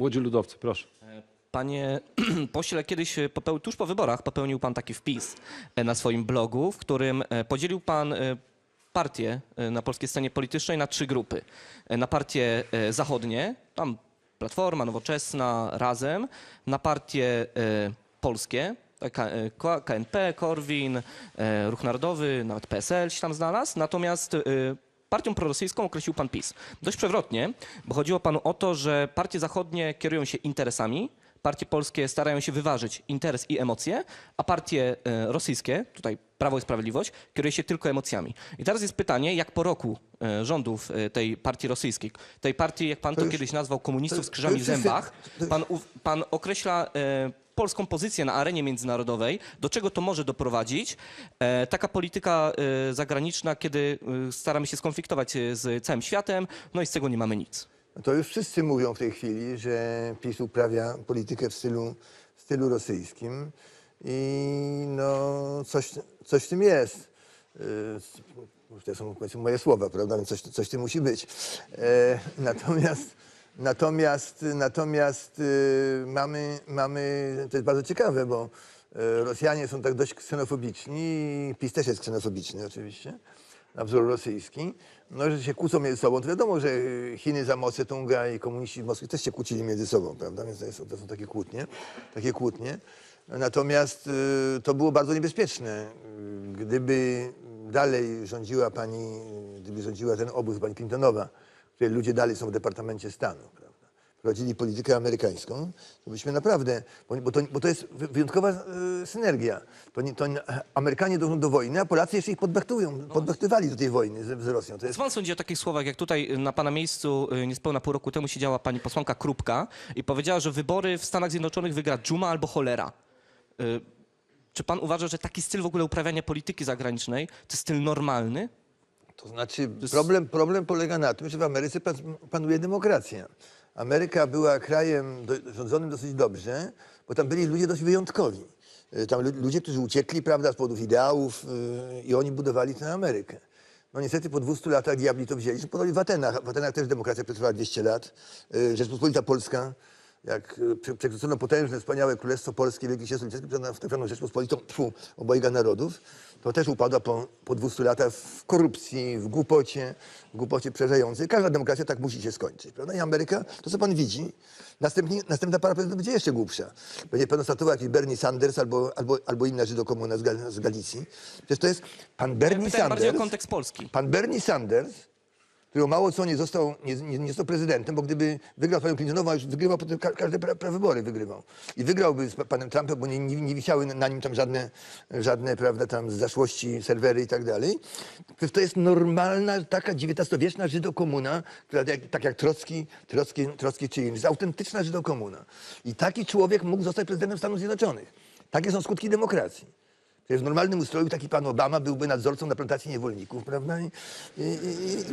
Młodzi ludowcy, proszę. Panie pośle, kiedyś e, popełnił, tuż po wyborach popełnił pan taki wpis e, na swoim blogu, w którym e, podzielił pan e, partie e, na polskiej scenie politycznej na trzy grupy. E, Na partie e, zachodnie, tam Platforma, Nowoczesna, Razem, na partie e, polskie, e, KNP, Korwin, e, Ruch Narodowy, nawet PSL się tam znalazł, natomiast e, partią prorosyjską określił pan PiS. Dość przewrotnie, bo chodziło panu o to, że partie zachodnie kierują się interesami, partie polskie starają się wyważyć interes i emocje, a partie e, rosyjskie, tutaj Prawo i Sprawiedliwość, kieruje się tylko emocjami. I teraz jest pytanie, jak po roku e, rządów e, tej partii rosyjskiej, tej partii, jak pan to, już- kiedyś nazwał, komunistów z krzyżami w zębach, pan, pan określa polską pozycję na arenie międzynarodowej, do czego to może doprowadzić. Taka polityka zagraniczna, kiedy staramy się skonfliktować z całym światem, no i z tego nie mamy nic. To już wszyscy mówią w tej chwili, że PiS uprawia politykę w stylu, w stylu rosyjskim i no coś, coś w tym jest. Yy, To są moje słowa, prawda? Więc coś, coś w tym musi być. E, natomiast natomiast, natomiast yy, mamy, mamy, to jest bardzo ciekawe, bo e, Rosjanie są tak dość ksenofobiczni i PiS też jest ksenofobiczny oczywiście na wzór rosyjski, no, że się kłócą między sobą. To wiadomo, że Chiny za Mao Tse-tunga i komuniści w Moskwie też się kłócili między sobą, prawda? Więc to, jest, to są takie kłótnie, takie kłótnie. Natomiast y, to było bardzo niebezpieczne. Gdyby dalej rządziła pani, gdyby rządziła ten obóz pani Clintonowa, której ludzie dalej są w Departamencie Stanu? Prowadzili politykę amerykańską, to byśmy naprawdę, bo, to, bo to jest wy- wyjątkowa y, synergia. To, nie, to nie, Amerykanie dążą do wojny, a Polacy jeszcze ich podbechtują, podbechtywali do tej wojny z, z Rosją. To jest, Co pan sądzi o takich słowach, jak tutaj na pana miejscu y, niespełna pół roku temu siedziała pani posłanka Krupka i powiedziała, że wybory w Stanach Zjednoczonych wygra dżuma albo cholera. Y, Czy pan uważa, że taki styl w ogóle uprawiania polityki zagranicznej to styl normalny? to znaczy problem, problem polega na tym, że w Ameryce pan- panuje demokracja. Ameryka była krajem do, rządzonym dosyć dobrze, bo tam byli ludzie dość wyjątkowi. Y, Tam lu- ludzie, którzy uciekli prawda, z powodów ideałów y, i oni budowali tę Amerykę. No niestety po 200 latach diabli to wzięli. Podobnie w Atenach. W Atenach też demokracja przetrwała 200 lat. Y, Rzeczpospolita Polska, jak y, prze- przekrocono potężne, wspaniałe Królestwo Polskie, Litewskie, przekrocono w zwaną Rzeczpospolitą tfu, obojga narodów, to też upadła po, po 200 latach w korupcji, w głupocie, w głupocie przerażającej. Każda demokracja tak musi się skończyć, prawda? I Ameryka, to co pan widzi, następnie, następna para prezydentów będzie jeszcze głupsza. Będzie pewno startował jakiś Bernie Sanders albo, albo, albo inna żydokomuna z, Gal- z Galicji. Przecież to jest pan Bernie Pytałem bardziej o Sanders. kontekst Polski. Pan Bernie Sanders, który mało co nie został, nie, nie, nie został prezydentem, bo gdyby wygrał panią Clintonową, a już wygrywał potem ka każde pra prawybory wygrywał. I wygrałby z pa- panem Trumpem, bo nie, nie, nie wisiały na nim tam żadne, żadne prawda, tam zaszłości, serwery i tak dalej. To jest normalna, taka XIX-wieczna żydokomuna, która jak, tak jak Trocki, Trocki, Trocki czy inny. jest autentyczna żydokomuna. I taki człowiek mógł zostać prezydentem Stanów Zjednoczonych. Takie są skutki demokracji. W normalnym ustroju taki pan Obama byłby nadzorcą na plantacji niewolników, prawda? I, i, i,